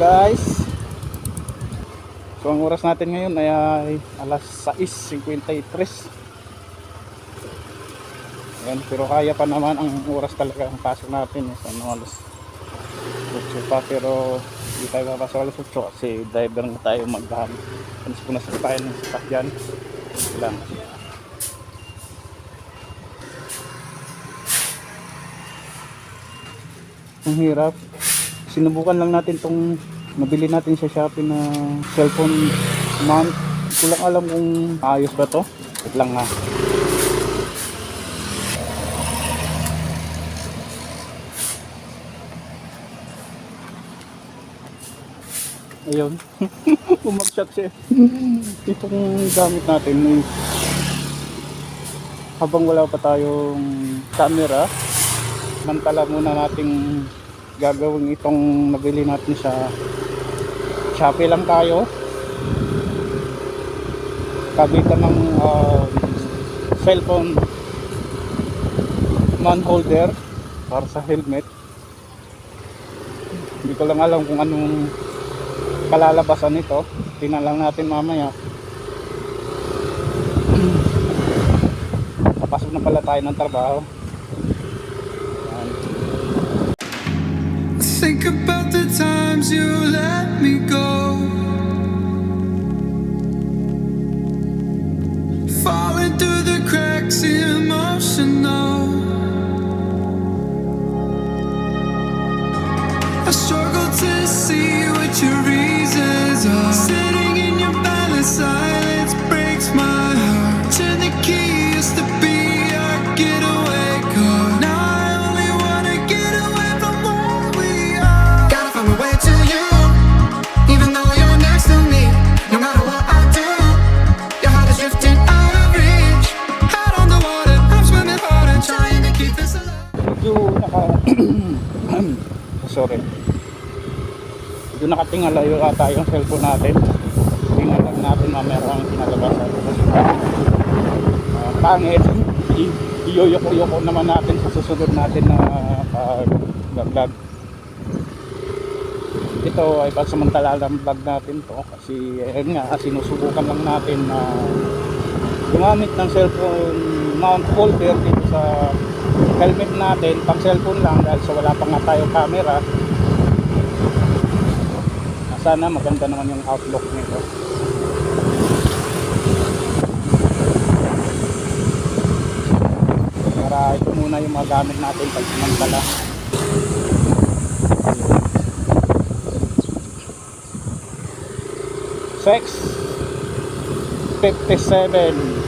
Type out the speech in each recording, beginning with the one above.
guys. So ang oras natin ngayon ay, ay alas 6.53 Ayan, pero kaya pa naman ang oras talaga ang pasok natin eh, ano, alas 8 pa pero hindi tayo papasok alas 8 kasi driver na tayo magdaham Alis ko na sa tayo ng sasakyan lang. Ang hirap sinubukan lang natin tong nabili natin sa Shopee na cellphone mount Hindi ko lang alam kung ayos ba to. Wait lang nga ayun. Bumagsak siya. Itong gamit natin eh, habang wala pa tayong camera mantala muna nating gagawin itong nabili natin sa Shopee lang tayo. Kabitan ng uh, cellphone man holder para sa helmet. Hindi ko lang alam kung anong kalalabasan nito. Tingnan lang natin mamaya. Papasok na pala tayo ng trabaho Think about the times you let me go. Sorry. Medyo nakatingala yung ata yung cellphone natin. Tingnan natin mamaya ang kinalabasan uh, pangit. I- iyuyoko-yoko naman natin sa susunod natin na pag-vlog ito ay pansamantala lang vlog natin to kasi ayun nga sinusubukan lang natin na gumamit ng cellphone mount holder dito sa helmet natin pang cellphone lang dahil sa wala pa nga tayo camera. Sana maganda naman yung outlook nito. Para ito muna yung mga gamit natin pag samantala. Six 57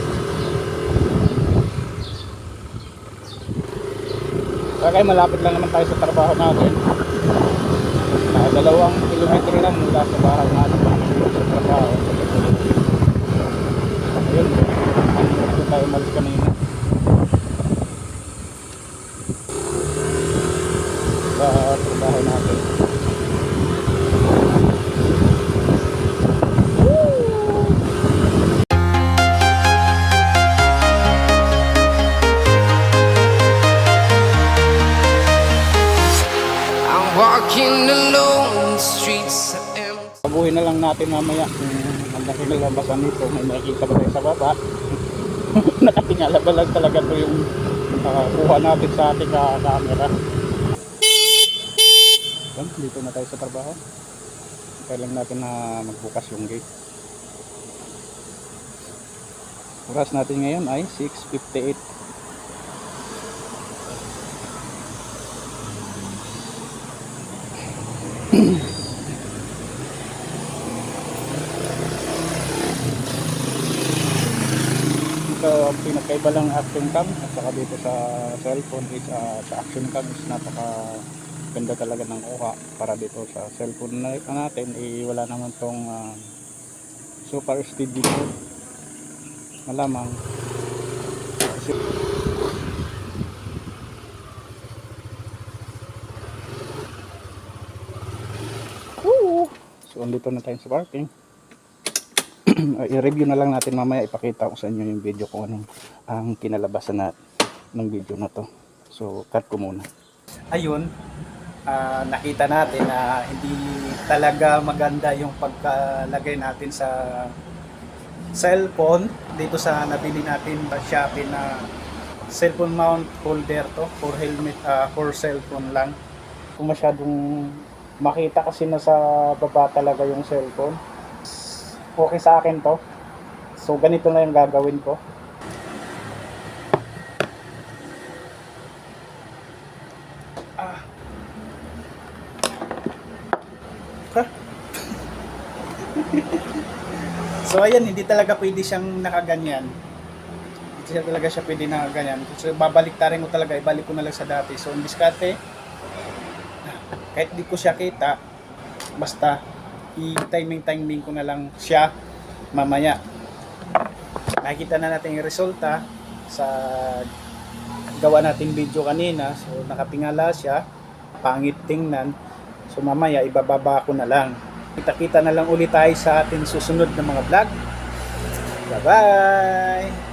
Kaya malapit lang naman tayo sa trabaho natin. Ah, dalawang kilometro lang mula sa bahay natin sa trabaho. Ayun, dito tayo malis kanina. Baguhin na lang natin mamaya kung ang laki ng labasan nito. May makikita ba tayo sa baba? Nakatingala ba lang talaga to yung ah, kuha natin sa ating ah, camera. Yan, dito na tayo sa trabaho. Kailan natin na magbukas yung gate. Oras natin ngayon ay 6.58. Ito ang pinakaiba lang action cam. At saka dito sa cellphone is ah, sa action cam is napaka ganda talaga ng kuha para dito sa cellphone na, natin. Eh, wala naman tong ah, super steady mode malamang. Kasi so andito na tayo sa parking. uh, i-review na lang natin mamaya. Ipakita ko sa inyo yung video kung anong ang kinalabasan na ng video na to. So cut ko muna. Ayun ah, nakita natin na hindi talaga maganda yung pagkalagay natin sa cellphone. Dito sa nabili natin sa Shopee na cellphone mount holder to for helmet ah, for cellphone lang. Kung masyadong makita kasi na sa baba talaga yung cellphone okay sa akin to. So ganito na yung gagawin ko. Ah. Ha? so ayan hindi talaga pwede siyang nakaganyan. Hindi siya talaga siya pwede nakaganyan. So babalik tarin ko talaga. Ibalik ko na lang sa dati. So ang diskarte kahit di ko siya kita basta i-timing timing ko na lang siya mamaya. Nakikita na natin yung resulta sa gawa nating video kanina. So nakapingala siya. Pangit tingnan. So mamaya ibababa ko na lang. Kita kita na lang ulit tayo sa ating susunod na mga vlog. Bye bye